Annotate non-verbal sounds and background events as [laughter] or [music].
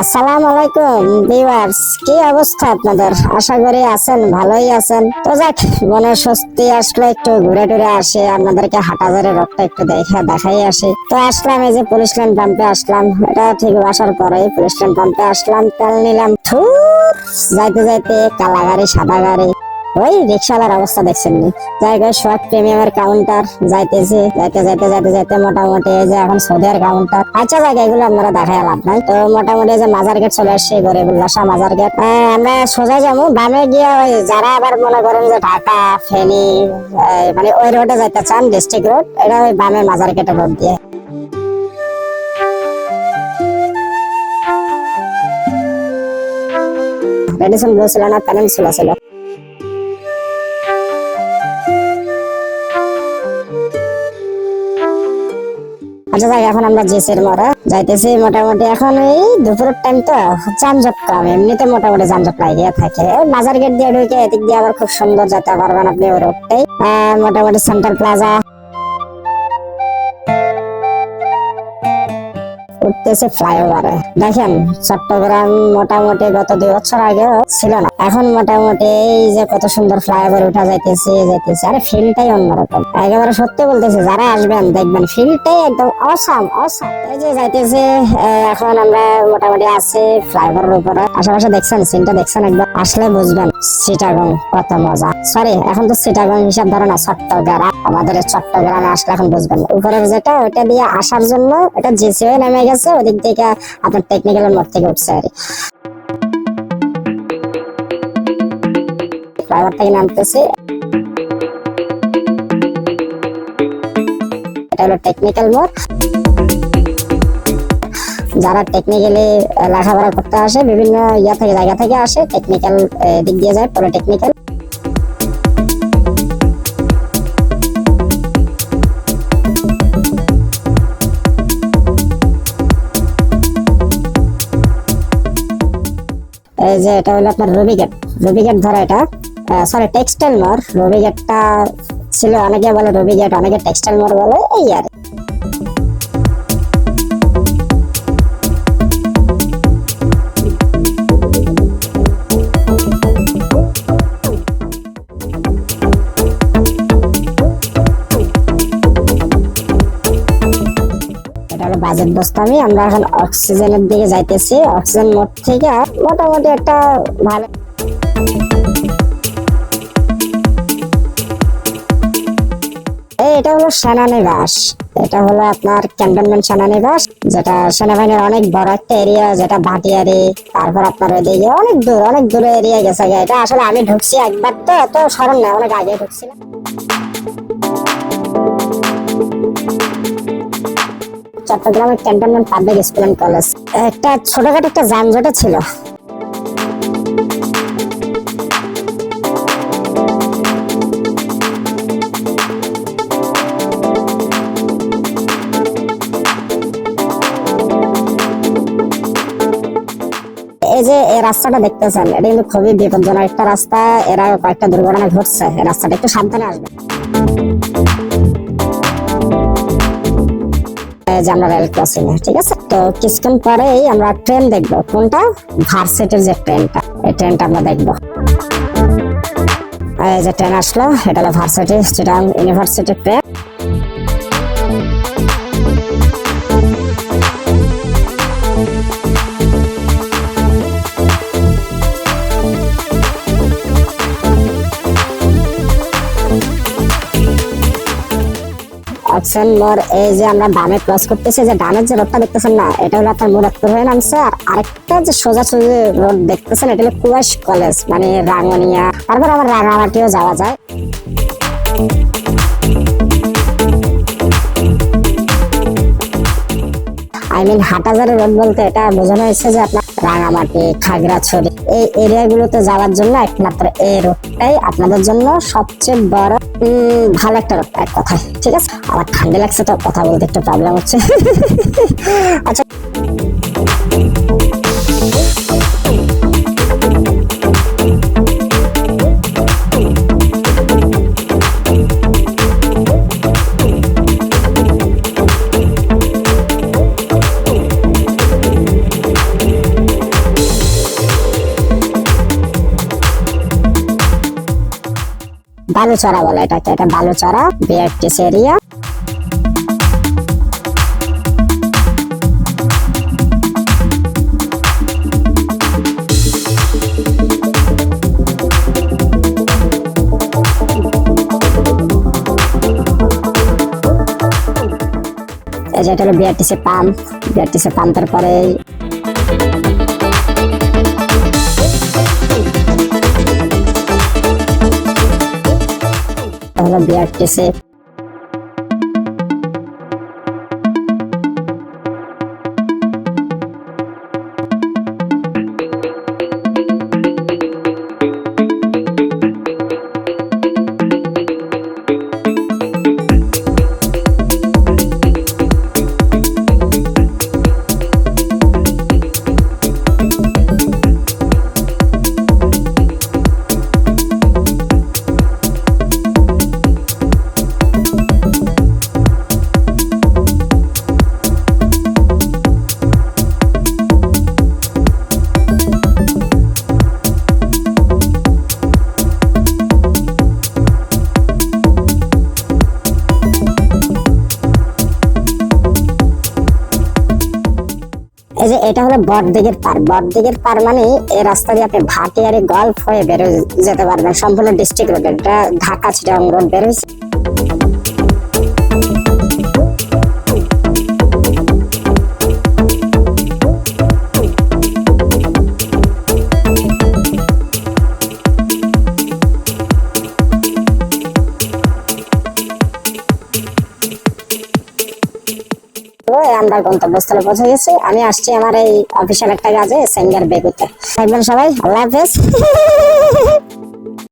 আসসালামু আলাইকুম ভিউয়ার্স কি অবস্থা আপনাদের? আশা করি আছেন, ভালোই আছেন। তো যাক, মনে স্বস্তি আসলে, একটু ঘুরে টুরে আসে, আপনাদেরকে হাটাজারে রোডটা একটু দেখে দেখাই আসি। তো আসলাম, এই যে পুলিশ লাইন পাম্পে আসলাম। এটা ঠিক আসার পরেই পুলিশ লাইন পাম্পে আসলাম, তেল নিলাম। থুর যাইতে যাইতে কালা গাড়ি সাদা গাড়ি। ওই রিক্সাওয়ালার অবস্থা দেখছেন নি? জায়গায় শর্ট প্রিমিয়ামের কাউন্টার যাইতেছে, যাইতে যাইতে যাইতে যাইতে মোটামুটি এই যে এখন সৌদিয়ার কাউন্টার আচ্ছা জায়গা এগুলো আপনারা দেখায় লাভ নাই। তো মোটামুটি যে মাজার গেট চলে আসছে গরিবুল্লাসা মাজার গেট আমরা সোজা যাব। বামে গিয়ে ওই যারা আবার মনে করেন যে ঢাকা, ফেনী মানে ওই রোডে যাইতে চান ডিস্ট্রিক্ট রোড এটা ওই বামে মাজার গেটের রোড দিয়ে। রেডিসন ব্লু ছিল না পেনিনসুলা ছিল। আচ্ছা যাই এখন আমরা জেসের মরা যাইতেছি। মোটামুটি এখন এই দুপুরের টাইম তো যানজট কম। এমনিতে মোটামুটি যানজট লাগিয়ে থাকে। বাজার গেট দিয়ে ঢুকে এদিক দিয়ে আবার খুব সুন্দর যেতে পারবেন আপনি ওই রোডটাই মোটামুটি সেন্ট্রাল প্লাজা উঠতেছে ফ্লাইওভারে। দেখেন, চট্টগ্রাম মোটামুটি গত দুই বছর আগে ছিল না। এখন মোটামুটি এই যে কত সুন্দর ফ্লাইওভার উঠা যাইতেছে যাইতেছে, আরে ফিলটাই অন্যরকম। একেবারে সত্যি বলতেছে, যারা আসবেন, দেখবেন ফিলটাই একদম অসাম অসাম এই যে যাইতেছে এখন আমরা মোটামুটি আছি ফ্লাইওভারের উপরে। আশেপাশে দেখছেন সিনটা দেখছেন একবার? আসলে বুঝবেন সিটাগং কত মজা। সরি এখন তো সিটাগং হিসাব ধরে না, চট্টগ্রাম। আমাদের চট্টগ্রামে আসলে এখন বুঝবেন উপরের যেটা ওটা দিয়ে আসার জন্য, এটা জিসি হয়ে নেমে গেছে। ওদিক থেকে আপনার টেকনিক্যাল মোড় থেকে উঠছে আর ফ্লাইওভার থেকে নামতেছি। এটা হলো টেকনিক্যাল মোড়। যারা টেকনিক্যালি লেখাপড়া করতে আসে, বিভিন্ন ইয়া থেকে, জায়গা থেকে আসে টেকনিক্যাল দিক দিয়ে যায় পলিটেকনিক্যাল এই যে এটা হলো আপনার রবি গেট রবি গেট ধরা এটা সরি টেক্সটাইল মোড় রবি গেটটা ছিল, অনেকে বলে রবি গেট অনেকে টেক্সটাইল মোড় বলে, এই আর বাজেট বস্তামি আমরা এখন অক্সিজেনের দিকে যাইতেছি। অক্সিজেন মোড থেকে মোটামুটি একটা ভালো এটা হলো সেনানিবাস। এটা হলো আপনার ক্যান্টনমেন্ট সেনানিবাস, যেটা সেনাবাহিনীর অনেক বড় একটা এরিয়া, যেটা ভাটিয়ারি, তারপর আপনার ওইদিকে অনেক দূর, অনেক দূরে এরিয়া গেছে। এটা আসলে আমি ঢুকছি একবার তো, এত স্মরণ নেই, অনেক আগে ঢুকছিলাম। চট্টগ্রামের cantonment public school and college একটা ছোটখাটো একটা যানজটে ছিল। এই যে এই রাস্তাটা দেখতেছেন, এটা কিন্তু খুবই বিপজ্জনক একটা রাস্তা। এরা কয়েকটা দুর্ঘটনা ঘটছে রাস্তাটা একটু সাবধানে আসবে এই যে আমরা রেল ক্রসিং ঠিক আছে? তো কিছুক্ষণ পরেই আমরা ট্রেন দেখব। কোনটা? ভার্সেটের যে ট্রেনটা এই ট্রেনটা আমরা দেখব। এই যে ট্রেন আসলো, এটা হলো varsity Chittagong university train option more এই যে আমরা ডানে ক্রস করতেছি যে ডানের যে রোডটা দেখতেছেন না, এটা হলো আপনার মুরাদপুর হয়ে নামছে। আর আরেকটা যে সোজা সোজা রোড দেখতেছেন, এটা হলো কুয়াশ কলেজ মানে রাঙ্গনিয়া। তারপর আবার রাঙামাটিও যাওয়া যায়। আই মিন হাটাজারের রোড বলতে এটা বোঝানো হয়েছে যে আপনার রাঙামাটি, খাগড়াছড়ি এই এরিয়া গুলোতে যাওয়ার জন্য একমাত্র এই রোডটাই আপনাদের জন্য সবচেয়ে বড় ভালো একটা রোড এক কথা ঠিক আছে? আমার ঠান্ডা লাগছে তো, কথা বলতে একটু প্রবলেম হচ্ছে। [laughs] আচ্ছা বালুচরা বলে এটাকে, এটা বালুচরা বিআরটিসি এরিয়া এই যে এটা হলো বিআরটিসি পাম্প। বিআরটিসি পাম্পের পরে এটা হলো এই যে এটা হলো বটদিঘির পার। বটদিঘির পার মানে এই রাস্তা দিয়ে আপনি ভাটিয়ারি গল্ফ হয়ে বেরো যেতে পারবেন। সম্পূর্ণ ডিস্ট্রিক্ট রোড এটা ঢাকা চিটাং রোড বের আমরা গন্তব্যস্থলে পৌঁছে গেছি। আমি আসছি আমার এই অফিসের একটা কাজে, সেঙ্গার বেগুতে। থাকবেন সবাই, আল্লাহ হাফেজ। [laughs]